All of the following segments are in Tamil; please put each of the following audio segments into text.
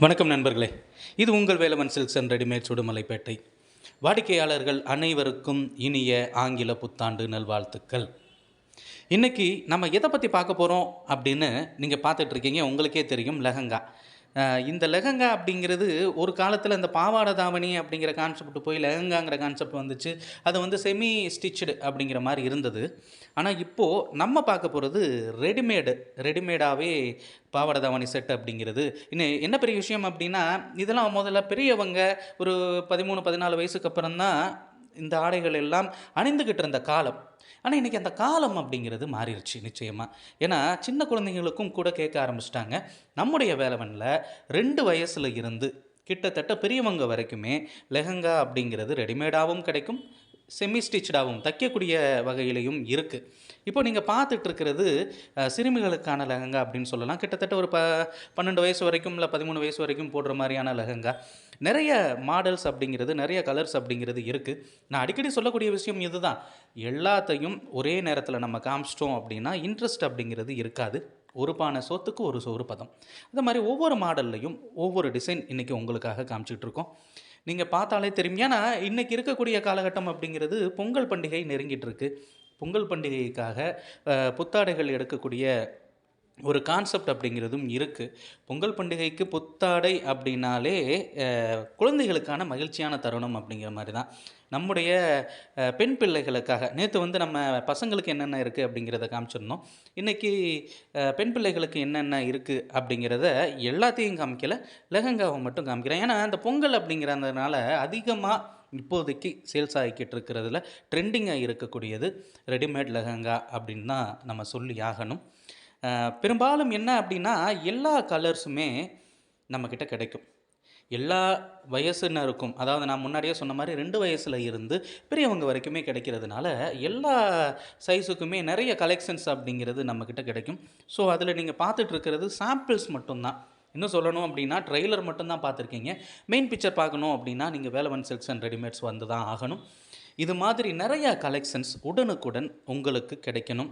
வணக்கம் நண்பர்களே. இது உங்கள் வேலவன் சில்க்ஸ் அண்ட் ரெடிமேட் சுடுமலைப்பேட்டை. வாடிக்கையாளர்கள் அனைவருக்கும் இனிய ஆங்கில புத்தாண்டு நல்வாழ்த்துக்கள். இன்றைக்கி நம்ம எதை பற்றி பார்க்க போகிறோம் அப்படின்னு நீங்கள் பார்த்துட்ருக்கீங்க உங்களுக்கே தெரியும் லெஹங்கா. இந்த லெஹங்கா அப்படிங்கிறது ஒரு காலத்தில் இந்த பாவாடை தாவணி அப்படிங்கிற கான்செப்ட் போய் லெஹங்காங்கிற கான்செப்ட் வந்துச்சு. அது வந்து செமி ஸ்டிச்சுடு அப்படிங்கிற மாதிரி இருந்தது. ஆனால் இப்போது நம்ம பார்க்க போகிறது ரெடிமேடு ரெடிமேடாகவே பாவாடை தாவணி செட் அப்படிங்கிறது. இன்னும் என்ன பெரிய விஷயம் அப்படின்னா இதெல்லாம் முதல்ல பெரியவங்க ஒரு பதிமூணு பதினாலு வயசுக்கு அப்புறம் தான் இந்த ஆடைகள் எல்லாம் அணிந்துக்கிட்டு இருந்த காலம். ஆனால் இன்றைக்கி அந்த காலம் அப்படிங்கிறது மாறிடுச்சு நிச்சயமாக ஏன்னா சின்ன குழந்தைங்களுக்கும் கூட கேட்க ஆரம்பிச்சிட்டாங்க. நம்முடைய வேலவனில் ரெண்டு வயசில் இருந்து கிட்டத்தட்ட பெரியவங்க வரைக்குமே லெஹங்கா அப்படிங்கிறது ரெடிமேடாகவும் கிடைக்கும் செமி ஸ்டிச்சடாகவும் தைக்கக்கூடிய வகையிலையும் இருக்குது இப்போ நீங்கள் பார்த்துட்டு இருக்கிறது சிறுமிகளுக்கான லெஹங்கா அப்படின்னு சொல்லலாம். கிட்டத்தட்ட ஒரு ப பன்னெண்டு வயசு வரைக்கும் இல்லை பதிமூணு வயசு வரைக்கும் போடுற மாதிரியான லெஹங்கா. நிறைய மாடல்ஸ் அப்படிங்கிறது நிறைய கலர்ஸ் அப்படிங்கிறது இருக்குது நான் அடிக்கடி சொல்லக்கூடிய விஷயம் இதுதான். எல்லாத்தையும் ஒரே நேரத்தில் நம்ம காமிச்சிட்டோம் அப்படின்னா இன்ட்ரெஸ்ட் அப்படிங்கிறது இருக்காது. ஒரு பானை சோத்துக்கு ஒரு சோறு பதம். இந்த மாதிரி ஒவ்வொரு மாடல்லையும் ஒவ்வொரு டிசைன் இன்றைக்கி உங்களுக்காக காமிச்சிட்ருக்கோம். இருக்கோம் நீங்கள் பார்த்தாலே தெரியும். ஏன்னா இன்றைக்கி இருக்கக்கூடிய காலகட்டம் அப்படிங்கிறது பொங்கல் பண்டிகை நெருங்கிட்டு இருக்கு. பொங்கல் பண்டிகைக்காக புத்தாடைகள் எடுக்கக்கூடிய ஒரு கான்செப்ட் அப்படிங்கிறதும் இருக்குது பொங்கல் பண்டிகைக்கு புத்தாடை அப்படின்னாலே குழந்தைகளுக்கான மகிழ்ச்சியான தருணம் அப்படிங்கிற மாதிரி தான் நம்முடைய பெண் பிள்ளைகளுக்காக நேற்று வந்து நம்ம பசங்களுக்கு என்னென்ன இருக்குது அப்படிங்கிறத காமிச்சிருந்தோம். இன்றைக்கி பெண் பிள்ளைகளுக்கு என்னென்ன இருக்குது அப்படிங்கிறத எல்லாத்தையும் காமிக்கல. லெஹங்காவை மட்டும் காமிக்கிறேன். ஏன்னா அந்த பொங்கல் அப்படிங்கிறதுனால அதிகமாக இப்போதைக்கு சேல்ஸ் ஆகிக்கிட்டு இருக்கிறதுல ட்ரெண்டிங்காக இருக்கக்கூடியது. ரெடிமேட் லெஹங்கா அப்படின்னு தான் நம்ம சொல்லி ஆகணும். பெரும்பாலும் என்ன அப்படின்னா எல்லா கலர்ஸுமே நம்மக்கிட்ட கிடைக்கும். எல்லா வயசுனருக்கும் அதாவது நான் முன்னாடியே சொன்ன மாதிரி ரெண்டு வயசில் இருந்து பெரியவங்க வரைக்குமே கிடைக்கிறதுனால எல்லா சைஸுக்குமே நிறைய கலெக்ஷன்ஸ் அப்படிங்கிறது நம்மக்கிட்ட கிடைக்கும். ஸோ அதில் நீங்கள் பார்த்துட்டு இருக்கிறது சாம்பிள்ஸ் மட்டும்தான். இன்னும் சொல்லணும் அப்படின்னா ட்ரெய்லர் மட்டும்தான் பார்த்துருக்கீங்க. மெயின் பிக்சர் பார்க்கணும் அப்படின்னா நீங்கள் வேலவன் சில்க்ஸ் அண்ட் ரெடிமேட்ஸ் வந்து தான் ஆகணும். இது மாதிரி நிறையா கலெக்ஷன்ஸ் உடனுக்குடன் உங்களுக்கு கிடைக்கணும்.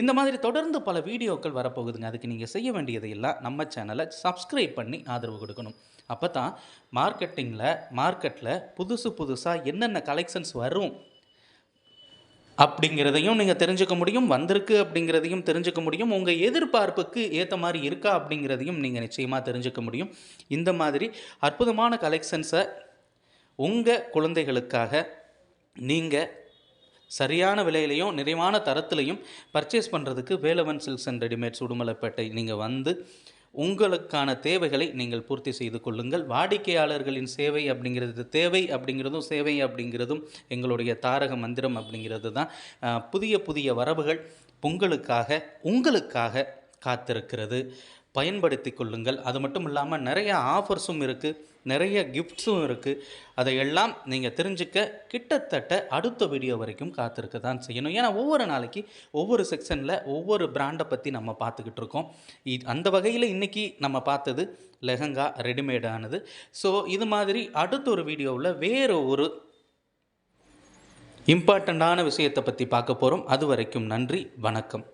இந்த மாதிரி தொடர்ந்து பல வீடியோக்கள் வரப்போகுதுங்க. அதுக்கு நீங்கள் செய்ய வேண்டியது எல்லாம் நம்ம சேனலை சப்ஸ்கிரைப் பண்ணி ஆதரவு கொடுக்கணும். அப்போ தான் மார்க்கெட்டிங்கில் மார்க்கெட்டில் புதுசு புதுசாக என்னென்ன கலெக்ஷன்ஸ் வரும் அப்படிங்கிறதையும் நீங்கள் தெரிஞ்சுக்க முடியும். வந்திருக்கு அப்படிங்கிறதையும் தெரிஞ்சுக்க முடியும். உங்கள் எதிர்பார்ப்புக்கு ஏற்ற மாதிரி இருக்கா அப்படிங்கிறதையும் நீங்கள் நிச்சயமாக தெரிஞ்சுக்க முடியும். இந்த மாதிரி அற்புதமான கலெக்ஷன்ஸை உங்கள் குழந்தைகளுக்காக நீங்கள் சரியான விலையிலையும் நிறைவான தரத்துலையும் பர்ச்சேஸ் பண்ணுறதுக்கு Velavan silks and readymades Udumalaipettai நீங்கள் வந்து உங்களுக்கான தேவைகளை நீங்கள் பூர்த்தி செய்து கொள்ளுங்கள். வாடிக்கையாளர்களின் சேவை அப்படிங்கிறது தேவை அப்படிங்கிறதும் சேவை அப்படிங்கிறதும் எங்களுடைய தாரக மந்திரம் அப்படிங்கிறது தான். புதிய புதிய வரவுகள் பொங்கலுக்காக உங்களுக்காக காத்திருக்கிறது. பயன்படுத்தி கொள்ளுங்கள். அது மட்டும் இல்லாமல் நிறைய ஆஃபர்ஸும் இருக்குது நிறைய கிஃப்ட்ஸும் இருக்குது அதையெல்லாம் நீங்கள் தெரிஞ்சுக்க கிட்டத்தட்ட அடுத்த வீடியோ வரைக்கும் காத்திருக்க தான் செய்யணும். ஏன்னா ஒவ்வொரு நாளைக்கு ஒவ்வொரு செக்ஷனில் ஒவ்வொரு பிராண்டை பற்றி நம்ம பார்த்துக்கிட்டு இருக்கோம். இ- அந்த வகையில் இன்றைக்கி நம்ம பார்த்தது லெஹங்கா ரெடிமேடானது ஸோ இது மாதிரி அடுத்த ஒரு வீடியோவில் வேறு ஒரு இம்பார்ட்டண்ட்டான விஷயத்தை பற்றி பார்க்க போகிறோம் அது வரைக்கும் நன்றி. வணக்கம்.